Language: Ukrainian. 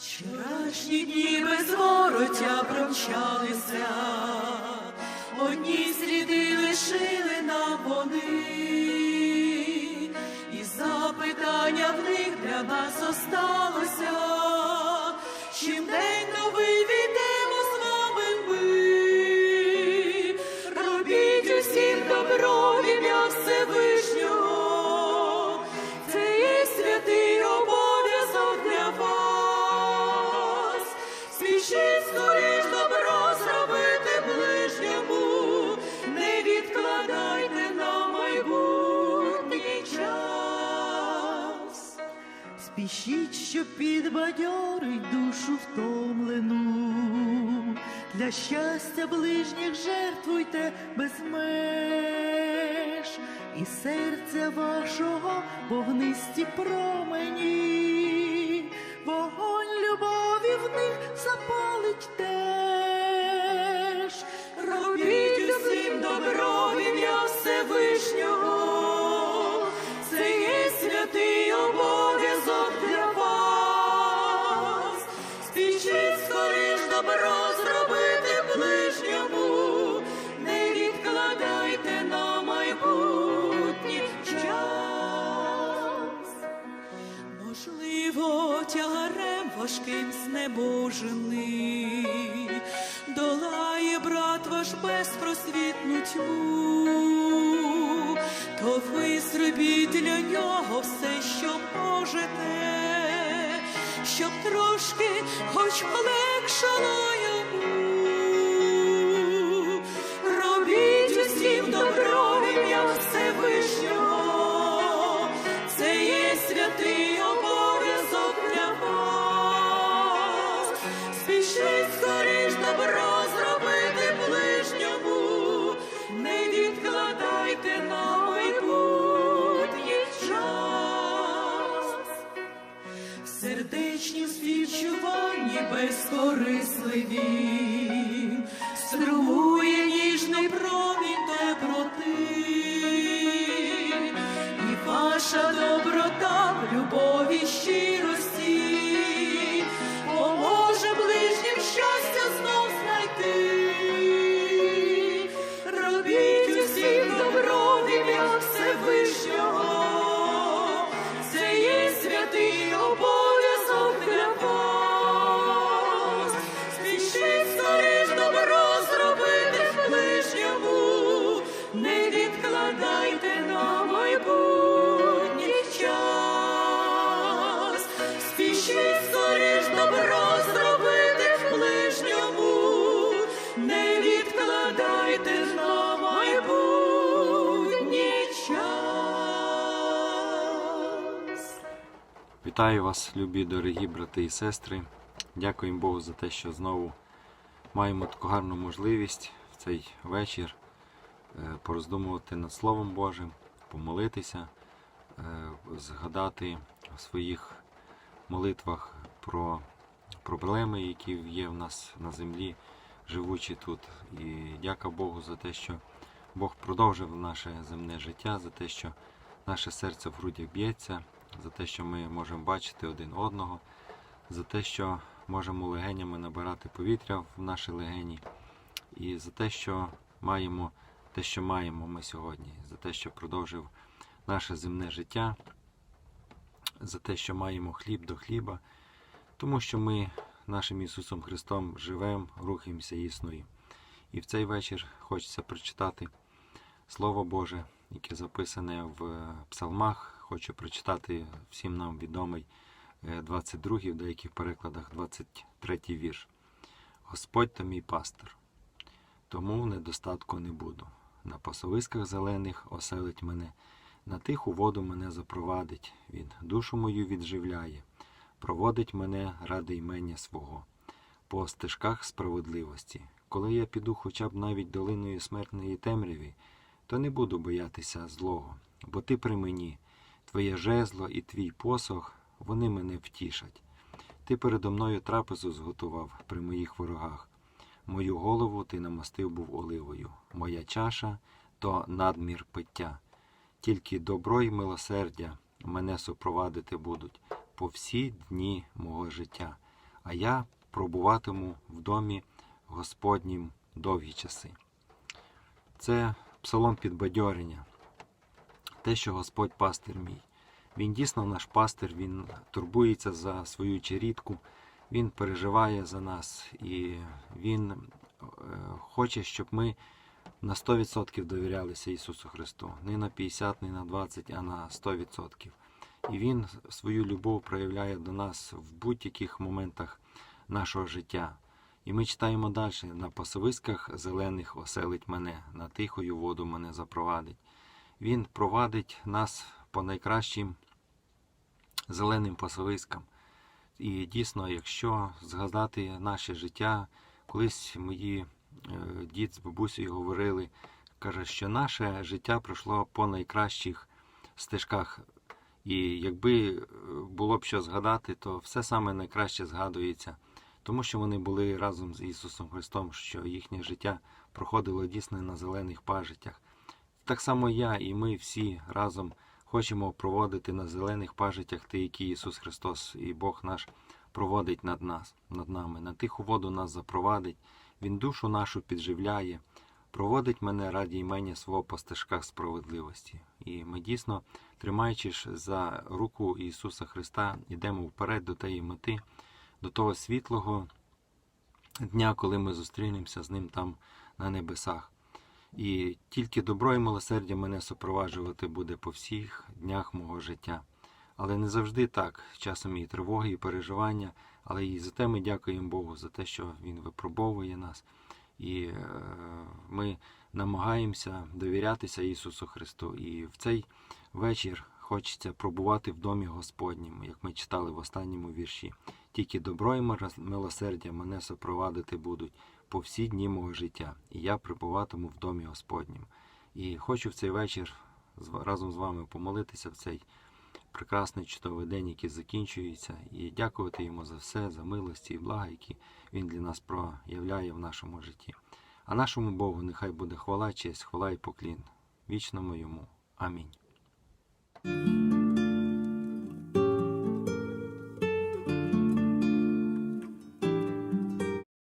Вчорашні дні без вороття промчалися, одні сліди лишили нам вони, і запитання в них Спішіть, що підбадьорить душу втомлену, для щастя ближніх жертвуйте без меж, і серця вашого вогнисті промені, вогонь любові в них запалить теж. Робіть усім добро ім'я Всевишнього, Можливо, тягарем важким знебожений, долає брат ваш безпросвітну тьму, то ви зробіть для нього все, що можете, щоб трошки хоч полегшало йому. Сердечні співчуванні безкорисливі, струмує ніжний промінь доброти, і ваша доброта в любові Вітаю вас, любі дорогі брати і сестри. Дякуємо Богу за те, що знову маємо таку гарну можливість в цей вечір е, пороздумувати над Словом Божим, помолитися, е, згадати в своїх молитвах про проблеми, які є в нас на землі, живучи тут. І дяка Богу за те, що Бог продовжив наше земне життя, за те, що наше серце в грудях б'ється, за те, що ми можемо бачити один одного, за те, що можемо легенями набирати повітря в наші легені, і за те, що маємо те, що маємо ми сьогодні, за те, що продовжив наше земне життя, за те, що маємо хліб до хліба, тому що ми нашим Ісусом Христом живемо, рухаємося і існуємо. І в цей вечір хочеться прочитати Слово Боже, яке записане в псалмах. Хочу прочитати всім нам відомий е, 22, в деяких перекладах 23 вірш. Господь то мій пастир, тому в недостатку не буду. На пасовисках зелених оселить мене, на тиху воду мене запровадить, він душу мою відживляє, проводить мене ради імення свого, по стежках справедливості. Коли я піду хоча б навіть долиною смертної темряві, то не буду боятися злого, бо ти при мені, твоє жезло і твій посох, вони мене втішать. Ти передо мною трапезу зготував при моїх ворогах. Мою голову ти намастив був оливою, моя чаша то надмір пиття. Тільки добро й милосердя мене супровадити будуть по всі дні мого життя, а я пробуватиму в домі Господнім довгі часи. Це псалом підбадьорення, те, що Господь пастир мій. Він дійсно наш пастир, він турбується за свою черідку, він переживає за нас і він е, хоче, щоб ми на 100% довірялися Ісусу Христу. Не на 50, не на 20, а на 100%. І Він свою любов проявляє до нас в будь-яких моментах нашого життя. І ми читаємо далі: на пасовиськах зелених оселить мене, на тихою воду мене запровадить. Він провадить нас по найкращим зеленим пасовиськам. І дійсно, якщо згадати наше життя, колись мої е, дід з бабусею говорили, каже, що наше життя пройшло по найкращих стежках. І якби е, було б що згадати, то все саме найкраще згадується, тому що вони були разом з Ісусом Христом, що їхнє життя проходило дійсно на зелених пажитях. Так само я і ми всі разом хочемо проводити на зелених пажитях те, які Ісус Христос і Бог наш проводить над нас, над нами. На тиху воду нас запровадить, Він душу нашу підживляє, проводить мене раді імення свого по стежках справедливості. І ми дійсно, тримаючись за руку Ісуса Христа, йдемо вперед до тієї мети, до того світлого дня, коли ми зустрінемося з Ним там на небесах. І тільки добро і милосердя мене супроваджувати буде по всіх днях мого життя. Але не завжди так. Часом і тривоги, і переживання, але і за те ми дякуємо Богу за те, що Він випробовує нас. І е, ми намагаємося довірятися Ісусу Христу. І в цей вечір хочеться пробувати в домі Господнім, як ми читали в останньому вірші. Тільки добро і милосердя мене супровадити будуть по всі дні мого життя, і я прибуватиму в домі Господнім. І хочу в цей вечір разом з вами помолитися в цей прекрасний чудовий день, який закінчується, і дякувати йому за все, за милості і блага, які він для нас проявляє в нашому житті. А нашому Богу нехай буде хвала, честь, хвала і поклін. Вічному йому. Амінь.